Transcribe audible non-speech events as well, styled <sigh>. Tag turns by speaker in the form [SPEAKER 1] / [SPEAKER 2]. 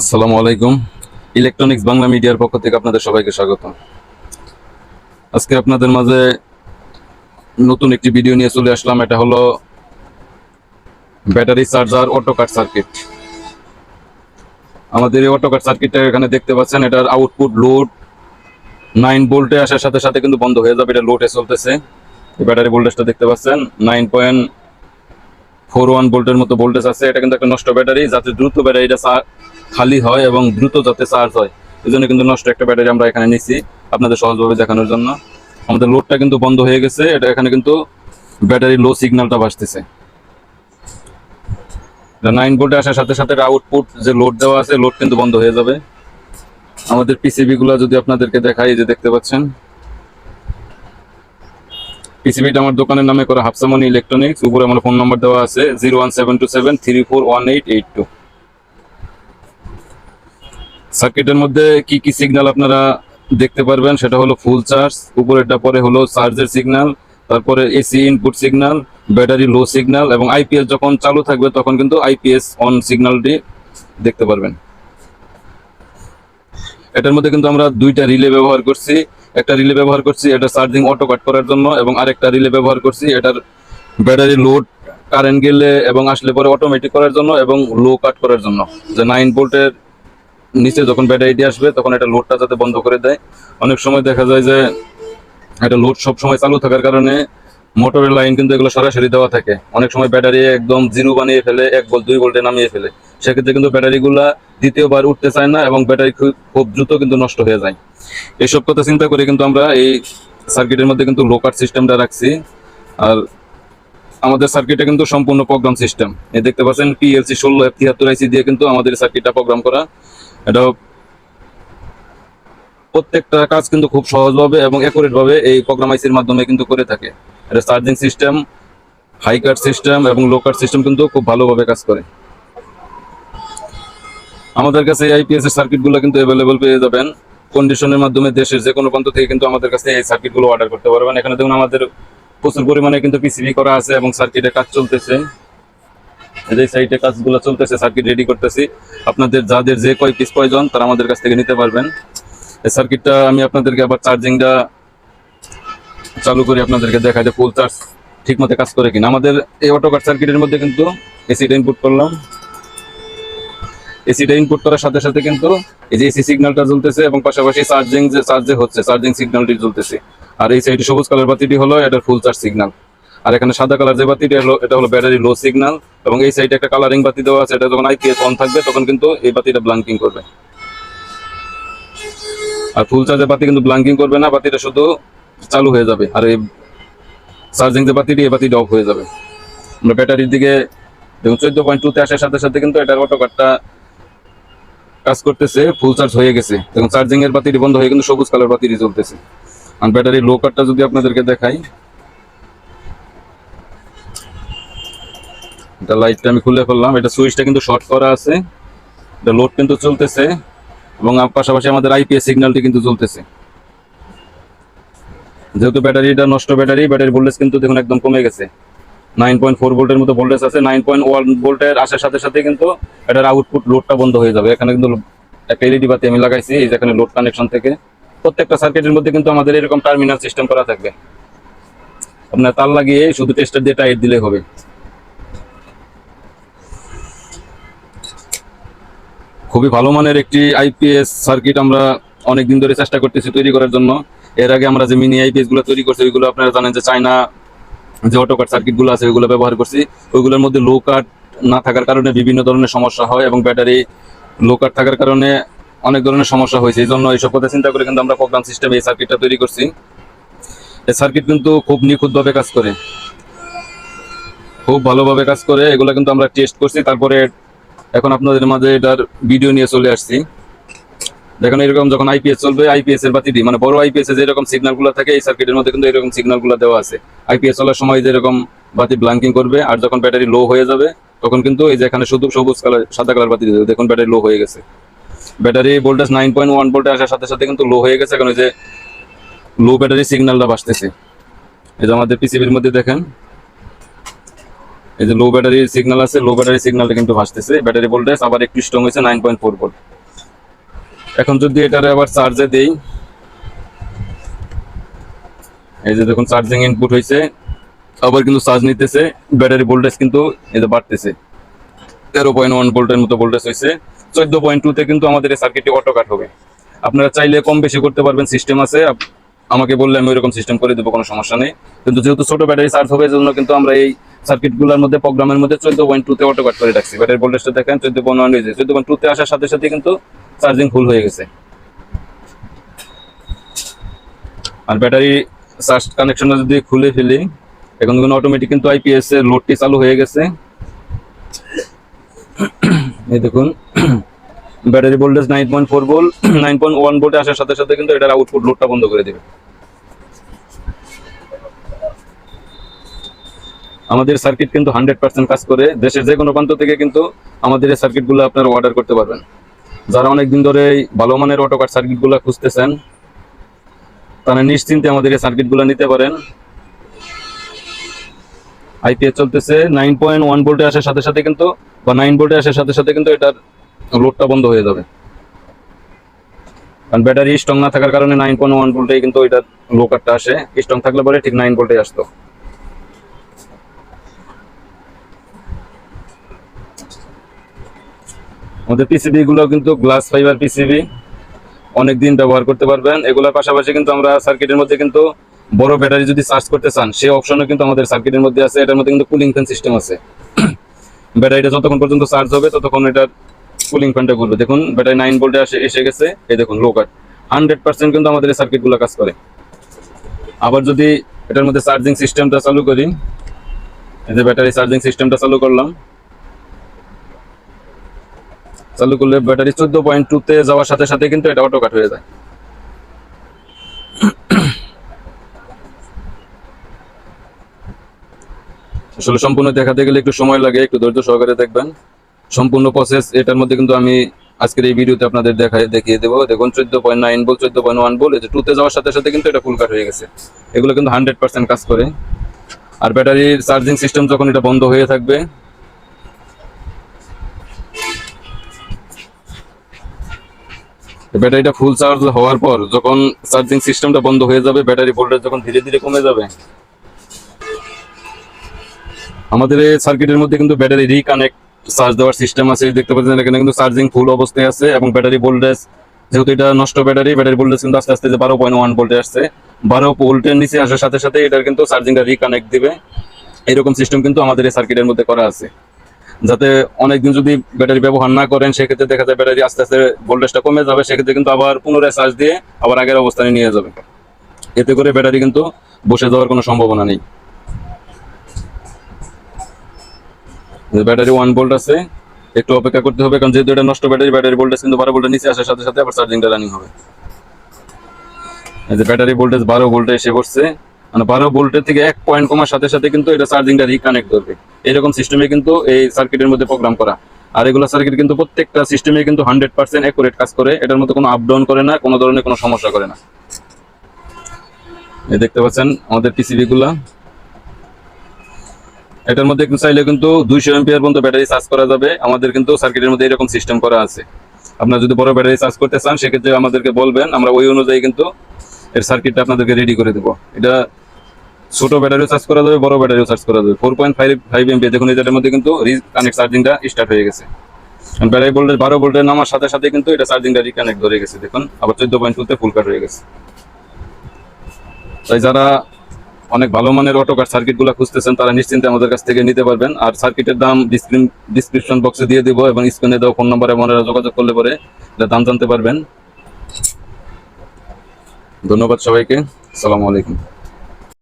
[SPEAKER 1] আসসালামু আলাইকুম। ইলেকট্রনিক্স বাংলা মিডিয়ার পক্ষ থেকে আপনাদের সবাইকে স্বাগত। আজকে আপনাদের মাঝে নতুন একটি ভিডিও নিয়ে চলে আসলাম। এটা হলো battery charger auto cut circuit. আমাদের এই অটো কাট সার্কিটটা এখানে দেখতে পাচ্ছেন, এটার আউটপুট লোড নাইন ভোল্টে আসার সাথে সাথে কিন্তু বন্ধ হয়ে যাবে। এটা লোডে চলতেছে। এই ব্যাটারি ভোল্টেজটা দেখতে পাচ্ছেন নাইন পয়েন্ট ফোর ওয়ান ভোল্টের মতো ভোল্টেজ আছে। এটা কিন্তু একটা নষ্ট ব্যাটারি, যাতে দ্রুত ব্যাটারিটা খালি হয় এবং দ্রুত যাতে চার্জ হয়। এই জন্য কিন্তু নষ্ট একটা ব্যাটারি আমরা এখানে নিচ্ছি আপনাদের সহজভাবে দেখানোর জন্য। আমাদের লোডটা কিন্তু বন্ধ হয়ে গেছে, এটা এখানে কিন্তু ব্যাটারি লো সিগন্যালটা ভাসতেছে নাইন ভোল্টে আসার সাথে সাথে আউটপুট যে লোড দেওয়া আছে লোড কিন্তু বন্ধ হয়ে যাবে। আমাদের পিসিবি গুলো যদি আপনাদেরকে দেখাই যে দেখতে পাচ্ছেন। পিসিবিটা আমার দোকানের নামে করা হাফসামনি ইলেকট্রনিক্স উপরে আমার ফোন নাম্বার দেওয়া আছে zero one seven two seven three four one eight eight two সার্কিটের মধ্যে কি কি সিগন্যাল আপনারা দেখতে পারবেন, সেটা হলো ফুল চার্জ উপরেরটা পরে হলো চার্জের সিগন্যাল তারপরে AC input signal battery low signal এবং আইপিএস যখন চালু থাকবে তখন কিন্তু আইপিএস অন সিগন্যালটি দেখতে পারবেন। এটার মধ্যে কিন্তু আমরা দুইটা রিলে ব্যবহার করছি। একটা রিলে ব্যবহার করছি, এটা চার্জিং অটো কাট করার জন্য এবং আরেকটা রিলে ব্যবহার করছি, এটার ব্যাটারি লোড কারেন্ট গেলে এবং আসলে পরে অটোমেটিক করার জন্য এবং লো কাট করার জন্য। যে নাইন ভোল্টের নিচে যখন ব্যাটারিটি আসবে, তখন এটা লোডটা যাতে বন্ধ করে দেয়। অনেক সময় দেখা যায় যে এটা লোড সব সময় চালু থাকার কারণে মোটরের লাইন কিন্তু এগুলো সরাসরি দেওয়া থাকে। অনেক সময় ব্যাটারি একদম জিরো বানিয়ে ফেলে, এক বল দুই ভোল্টে নামিয়ে ফেলে। সেক্ষেত্রে কিন্তু ব্যাটারিগুলা দ্বিতীয়বার উঠতে চায় না এবং ব্যাটারি খুব দ্রুত কিন্তু নষ্ট হয়ে যায়। এইসব কথা চিন্তা করে কিন্তু আমরা এই সার্কিটের মধ্যে কিন্তু লোকার সিস্টেমটা রাখছি। আর আমাদের সার্কিটে কিন্তু সম্পূর্ণ প্রোগ্রাম সিস্টেম এই দেখতে পাচ্ছেন পিএলসি ষোলো তিয়াত্তর আইসি দিয়ে কিন্তু আমাদের সার্কিটটা প্রোগ্রাম করা। এটা প্রত্যেকটা কাজ কিন্তু খুব সহজভাবে এবং ভাবে এই প্রোগ্রাম আইসির মাধ্যমে কিন্তু করে থাকে। এটা charging system high cut system এবং লো কাট সিস্টেম কিন্তু খুব ভালোভাবে কাজ করে। আমাদের কাছে আইপিএস এর সার্কিটগুলো কিন্তু অ্যাভেলেবল পেয়ে যাবেন। কন্ডিশনের মাধ্যমে দেশের যে কোনো প্রান্ত থেকে কিন্তু আমাদের কাছে এই সার্কিটগুলো অর্ডার করতে পারবেন। এখানে দেখুন, আমাদের প্রচুর পরিমাণে কিন্তু পিসিবি করা আছে এবং সার্কিটে কাজ চলতেছে। যে সাইটে কাজগুলো চলতেছে সার্কিট রেডি করতেছি। আপনাদের যাদের যে কয় পিস প্রয়োজন, তারা আমাদের কাছ থেকে নিতে পারবেন। এই সার্কিটটা আমি আপনাদেরকে আবার চার্জিংটা চালু করে আপনাদেরকে দেখাই যে ফুল চার্জ ঠিক মতো কাজ করে কিনা। আমাদের এই অটো কাট সার্কিটের মধ্যে কিন্তু এসিটা ইনপুট করলাম। এসিটা ইনপুট করার সাথে সাথে কিন্তু এই যে এসি সিগন্যালটা জ্বলতেছে এবং পাশাপাশি চার্জিং যে চার্জে হচ্ছে চার্জিং সিগন্যালটি জ্বলতেছে। আর এই সাইডে সবুজ কালার বাতিটি হলো, এটার ফুল চার্জ সিগন্যাল আর এখানে সাদা কালার যে বাতিটা হলো, এটা হলো ব্যাটারি লো সিগন্যাল এবং এই সাইডে একটা কালারিং বাতি দেওয়া আছে, এটা যখন আইপিএস অন থাকবে, তখন কিন্তু এই বাতিটা ব্লাঙ্কিং করবে। আর ফুল চার্জের বাতি কিন্তু ব্লাঙ্কিং করবে না, বাতিটা শুধু চালু হয়ে যাবে। আর এই চার্জিং যে বাতিটি, এই বাতিটা অফ হয়ে যাবে। আমরা ব্যাটারির দিকে, দেখুন, চোদ্দ পয়েন্ট টুতে আসার সাথে সাথে কিন্তু এটার অটো কাটটা কাজ করতেছে ফুল চার্জ হয়ে গেছে। দেখুন চার্জিং এর বাতিটি বন্ধ হয়ে কিন্তু সবুজ কালার বাতিটি চলতেছে আর ব্যাটারি লো কাটটা যদি আপনাদেরকে দেখাই এটা লাইটটা আমি খুলে ফেললাম। এটা সুইচটা কিন্তু শর্ট করা আছে। এটা লোড কিন্তু চলতেছে এবং পাশাপাশি আমাদের আইপিএস সিগন্যালটি কিন্তু চলতেছে। যেহেতু ব্যাটারিটা নষ্ট ব্যাটারি ব্যাটারি ভোল্টেজ কিন্তু দেখুন একদম কমে গেছে। নাইন পয়েন্ট ফোর ভোল্টের মতো ভোল্টেজ আছে। নাইন পয়েন্ট ওয়ান ভোল্টের আসার সাথে সাথে কিন্তু এটার আউটপুট লোডটা বন্ধ হয়ে যাবে। এখানে কিন্তু একটা এলইডি বাতি আমি লাগাইছি, এই যে এখানে লোড কানেকশন থেকে। প্রত্যেকটা সার্কিটের মধ্যে কিন্তু আমাদের এরকম টার্মিনাল সিস্টেম করা থাকবে। আপনার তার লাগিয়ে শুধু টেস্টার দিয়ে টাইট দিলে হবে। খুবই ভালো মানের একটি আইপিএস সার্কিট আমরা অনেক দিন ধরে চেষ্টা করতেছি তৈরি করার জন্য। এর আগে আমরা যে মিনি আইপিএসগুলো তৈরি করছি, ওইগুলো আপনারা জানেন যে চায়না যে অটো কাট সার্কিটগুলো আছে, ওইগুলো ব্যবহার করছি। ওইগুলোর মধ্যে লো কাট না থাকার কারণে বিভিন্ন ধরনের সমস্যা হয় এবং ব্যাটারি লো কাট থাকার কারণে অনেক ধরনের সমস্যা হয়েছে। এই জন্য এইসব কথা চিন্তা করে কিন্তু আমরা প্রোগ্রাম সিস্টেমে এই সার্কিটটা তৈরি করছি। এই সার্কিট কিন্তু খুব নিখুঁতভাবে কাজ করে। খুব ভালোভাবে কাজ করে। এগুলো কিন্তু আমরা টেস্ট করছি। তারপরে এখন আপনাদের মাঝে এটার ভিডিও নিয়ে চলে আসছি। দেখেন এরকম যখন আইপিএস চলবে আইপিএস এর বাতিটি মানে বড় আইপিএস এর যেরকম সিগন্যালগুলো থাকে, এই সার্কিটের মধ্যে কিন্তু এরকম সিগন্যালগুলো দেওয়া আছে। আইপিএস চলার সময় যেরকম বাতি ব্লাঙ্কিং করবে আর যখন ব্যাটারি লো হয়ে যাবে, তখন কিন্তু এই যে এখানে শুধু সবুজ কালার সাদা কালার বাতি দেবে দেখুন ব্যাটারি লো হয়ে গেছে। Battery voltage nine point one ভোল্টে আসার সাথে সাথে কিন্তু লো হয়ে গেছে। এখন ওই যে লো ব্যাটারি সিগন্যালটা বাসতেছে এই যে আমাদের পিসিবির মধ্যে দেখেন এই যে লো ব্যাটারি সিগন্যাল আছে লো ব্যাটারি সিগন্যালটা কিন্তু ভাসতেছে। ব্যাটারি ভোল্টেজ আবার একটু স্ট্রং হয়েছে নাইন পয়েন্ট ফোর ভোল্ট এখন যদি এটারে আবার চার্জে দেই, এই যে দেখুন চার্জিং ইনপুট হয়েছে, আবার কিন্তু চার্জ নিতেছে ব্যাটারি ভোল্টেজ কিন্তু এই যে বাড়তেছে। তেরো পয়েন্ট ওয়ান ভোল্টের মতো ভোল্টেজ হয়েছে, চোদ্দ পয়েন্ট টুতে কিন্তু আমাদের এই সার্কিটটি অটো কাট হবে। আপনারা চাইলে কম বেশি করতে পারবেন সিস্টেম আছে আমাকে বললে আমি ওইরকম সিস্টেম করে দেবো, কোনো সমস্যা নেই। কিন্তু যেহেতু ছোট ব্যাটারি চার্জ হবে জন্য কিন্তু আমরা এই সার্কিটগুলোর মধ্যে প্রোগ্রামের মধ্যে চোদ্দ পয়েন্ট টুতে অটো কাট করে রাখছি। ব্যাটারি ভোল্টেজটা দেখেন, চোদ্দ পয়েন্ট ওয়ান হয়েছে চোদ্দ পয়েন্ট টুতে আসার সাথে সাথে কিন্তু চার্জিং ফুল হয়ে গেছে। আর ব্যাটারি চার্জ কানেকশনটা যদি খুলে ফেলি, এখন কিন্তু অটোমেটিক কিন্তু আইপিএস এর লোডটি চালু হয়ে গেছে। এই দেখুন battery voltage nine point four volt, <clears throat> nine point one ভোল্টে আসার সাথে সাথে কিন্তু এটার আউটপুট লোডটা বন্ধ করে দেবে। আমাদের সার্কিট কিন্তু হান্ড্রেড পার্সেন্ট কাজ করে। দেশের যে কোনো প্রান্ত থেকে কিন্তু আমাদের এই সার্কিটগুলো আপনারা অর্ডার করতে পারবেন। যারা অনেকদিন ধরে ভালো মানের অটোকার সার্কিটগুলো খুঁজতেছেন, তারা নিশ্চিন্তে আমাদের এই সার্কিটগুলো নিতে পারেন। আইপিএস চলতেছে, নাইন পয়েন্ট ওয়ান ভোল্টে আসার সাথে সাথে কিন্তু, বা নাইন ভোল্টে আসার সাথে সাথে কিন্তু এটার লোডটা বন্ধ হয়ে যাবে। কারণ ব্যাটারি স্ট্রং না থাকার কারণে নাইন পয়েন্ট ওয়ান ভোল্টে কিন্তু এটার লো কাটটা আসে। স্ট্রং থাকলে পরে ঠিক নাইন ভোল্টে আসতো। আমাদের পিসিবি গুলো কিন্তু গ্লাস ফাইবার পিসিবি অনেক দিন ব্যবহার করতে পারবেন। এগুলোর পাশাপাশি কিন্তু আমরা সার্কিটের মধ্যে কিন্তু বড় ব্যাটারি যদি চার্জ করতে চান, সেই অপশনও কিন্তু আমাদের সার্কিটের মধ্যে আছে। এটার মধ্যে কিন্তু কুলিং ফ্যান সিস্টেম আছে। <clears throat> ব্যাটারিটা যতক্ষণ পর্যন্ত চার্জ হবে, ততক্ষণ এটা কুলিং ফ্যানটা ঘুরবে দেখুন, ব্যাটারি নাইন ভোল্টে আসে, এসে গেছে। এই দেখুন লো কাট হান্ড্রেড পার্সেন্ট কিন্তু আমাদের এই সার্কিটগুলো কাজ করে। আবার যদি এটার মধ্যে চার্জিং সিস্টেমটা চালু করি, এই যে ব্যাটারি চার্জিং সিস্টেমটা চালু করলাম, চালু করলে ব্যাটারি চোদ্দ পয়েন্ট টুতে যাওয়ার সাথে সাথে কিন্তু এটা অটো কাট হয়ে যায়। আসলে সম্পূর্ণ দেখাতে গেলে একটু সময় লাগে, একটু ধৈর্য সহকারে দেখবেন। সম্পূর্ণ প্রসেস এটার মধ্যে কিন্তু আমি আজকের এই ভিডিওতে আপনাদের দেখায় দেখিয়ে দেবো। দেখুন, চোদ্দ পয়েন্ট নাইন বল, চোদ্দ পয়েন্ট ওয়ান বল যে টুতে যাওয়ার সাথে সাথে কিন্তু এটা ফুল কাট হয়ে গেছে। এগুলো কিন্তু হান্ড্রেড পার্সেন্ট কাজ করে। আর ব্যাটারির চার্জিং সিস্টেম যখন এটা বন্ধ হয়ে থাকবে ব্যাটারিটা ফুল চার্জ হওয়ার পর যখন চার্জিং সিস্টেমটা বন্ধ হয়ে যাবে ব্যাটারি ভোল্টেজ যখন ধীরে ধীরে কমে যাবে, আমাদের এই সার্কিটের মধ্যে কিন্তু ব্যাটারি রিকানেক্ট চার্জ দেওয়ার সিস্টেম আছে, দেখতে পাচ্ছেন এখানে কিন্তু চার্জিং ফুল অবস্থায় আছে এবং ব্যাটারি ভোল্টেজ যেহেতু এটা নষ্ট ব্যাটারি ব্যাটারি ভোল্টেজ কিন্তু আস্তে আস্তে বারো পয়েন্ট ওয়ান ভোল্টে আসছে। বারো ভোল্টের নিচে আসার সাথে সাথে এটার কিন্তু চার্জিংটা রিকানেক্ট দিবে। এরকম সিস্টেম কিন্তু আমাদের এই সার্কিটের মধ্যে করা আছে। যাতে অনেকদিন যদি ব্যাটারি ব্যবহার না করেন, সেক্ষেত্রে দেখা যায় ব্যাটারি আস্তে আস্তে ভোল্টেজটা কমে যাবে, সেক্ষেত্রে কিন্তু আবার পুনরায় চার্জ দিয়ে আবার আগের অবস্থানে নিয়ে যাবে। এতে করে ব্যাটারি কিন্তু বসে যাওয়ার কোনো সম্ভাবনা নেই। ব্যাটারি ওয়ান ভোল্ট আছে, একটু অপেক্ষা করতে হবে, কারণ যেহেতু এটা নষ্ট ব্যাটারি ব্যাটারি ভোল্টেজ কিন্তু বারো ভোল্টের নিচে আসার সাথে সাথে আবার চার্জিংটা রানিং হবে। যে ব্যাটারি ভোল্টেজ বারো ভোল্টে এসে পড়ছে মানে বারো ভোল্টের থেকে এক পয়েন্ট কমার সাথে সাথে কিন্তু এটা চার্জিংটা রিকানেক্ট করবে। এরকম সিস্টেমে কিন্তু এই সার্কিটের মধ্যে প্রোগ্রাম করা। আর এগুলো সার্কিট কিন্তু প্রত্যেকটা সিস্টেমে কিন্তু হান্ড্রেড পার্সেন্ট অ্যাকুরেট কাজ করে, এটার মধ্যে কোনো আপ ডাউন করে না, কোনো ধরনের কোনো সমস্যা করে না। এই দেখতে পাচ্ছেন আমাদের পিসিবি গুলা। এটার মধ্যে চাইলে কিন্তু দুইশো এমপিআর পর্যন্ত ব্যাটারি চার্জ করা যাবে। আমাদের কিন্তু সার্কিটের মধ্যে এরকম সিস্টেম করা আছে। আপনারা যদি বড় ব্যাটারি চার্জ করতে চান, সেক্ষেত্রে আমাদেরকে বলবেন, আমরা ওই অনুযায়ী কিন্তু এর সার্কিটটা আপনাদেরকে রেডি করে দেবো। এটা ছোট ব্যাটারিও চার্জ করা যাবে, বড় ব্যাটারিও চার্জ করা যাবে। Four point five five amp দেখুন এটার মধ্যে কিন্তু রিকানেক্ট চার্জিংটা স্টার্ট হয়ে গেছে। ব্যাটারি ভোল্টেজ বারো ভোল্টের নামার সাথে সাথে কিন্তু এটা চার্জিংটা রিকানেক্ট ধরে গেছে, দেখুন। আবার চোদ্দ পয়েন্ট টুতে ফুল কাট হয়ে গেছে। তাই যারা অনেক ভালো মানের অটোকার সার্কিটগুলো খুঁজতেছেন, তারা নিশ্চিন্তে আমাদের কাছ থেকে নিতে পারবেন। আর সার্কিটের দাম ডিসক্রিপশন বক্সে দিয়ে দিব এবং স্ক্রিনে দেওয়া ফোন নম্বরে আমরা যোগাযোগ করলে পরে দাম জানতে পারবেন। ধন্যবাদ সবাইকে। আসসালামু আলাইকুম।